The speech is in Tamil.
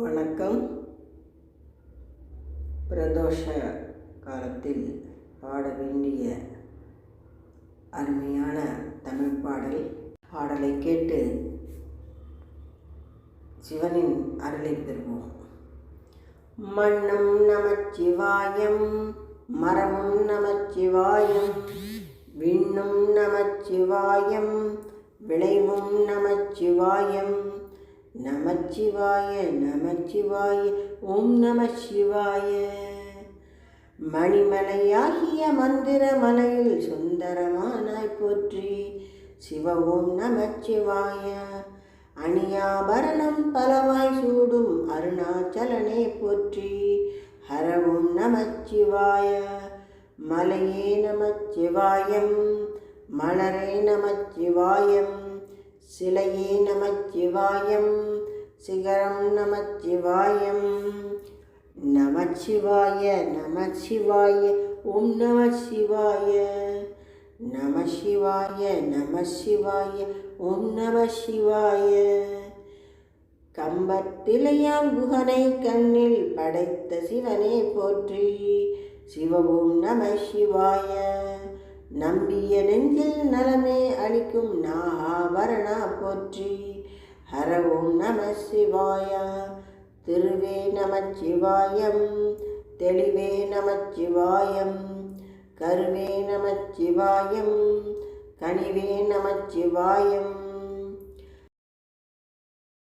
வணக்கம். பிரதோஷ காலத்தில் பாட வேண்டிய அருமையான தமிழ் பாடல் பாடலை கேட்டு சிவனின் அருளை பெறுவோம். மண்ணும் நமச்சிவாயம் மரமும் நமச்சிவாயம் விண்ணும் நமச்சிவாயம் விளைவும் நமச்சிவாயம் நமச்சிவாய நமச்சிவாய ஓம் நம சிவாய. மணிமலையாகிய மந்திர மலையில் சுந்தரமானாய் போற்றி சிவ ஓம் நமச்சிவாய. அணியாபரணம் பலவாய் சூடும் அருணாச்சலனே போற்றி ஹரவும் நமச்சிவாய. மலையே நமச்சிவாயம் மலரே நமச்சிவாயம். சிலையே நமச்சிவாயம் சிகரம் நமச்சிவாயம். நமச்சிவாய நமச்சிவாய ஓம் நம சிவாய நம சிவாய நம சிவாய ஓம் நம சிவாய குகனை கண்ணில் படைத்த சிவனே போற்றி சிவ ஓம் நம சிவாய. நம்பிய நெஞ்சில் நலமே அளிக்கும் நாகாபரணா போற்றி. ஹர ஓம் நம சிவாய திருவே நமச்சிவாயம் தெளிவே நமச்சிவாயம் கருவே நமச்சிவாயம் கனிவே நமச்சிவாயம்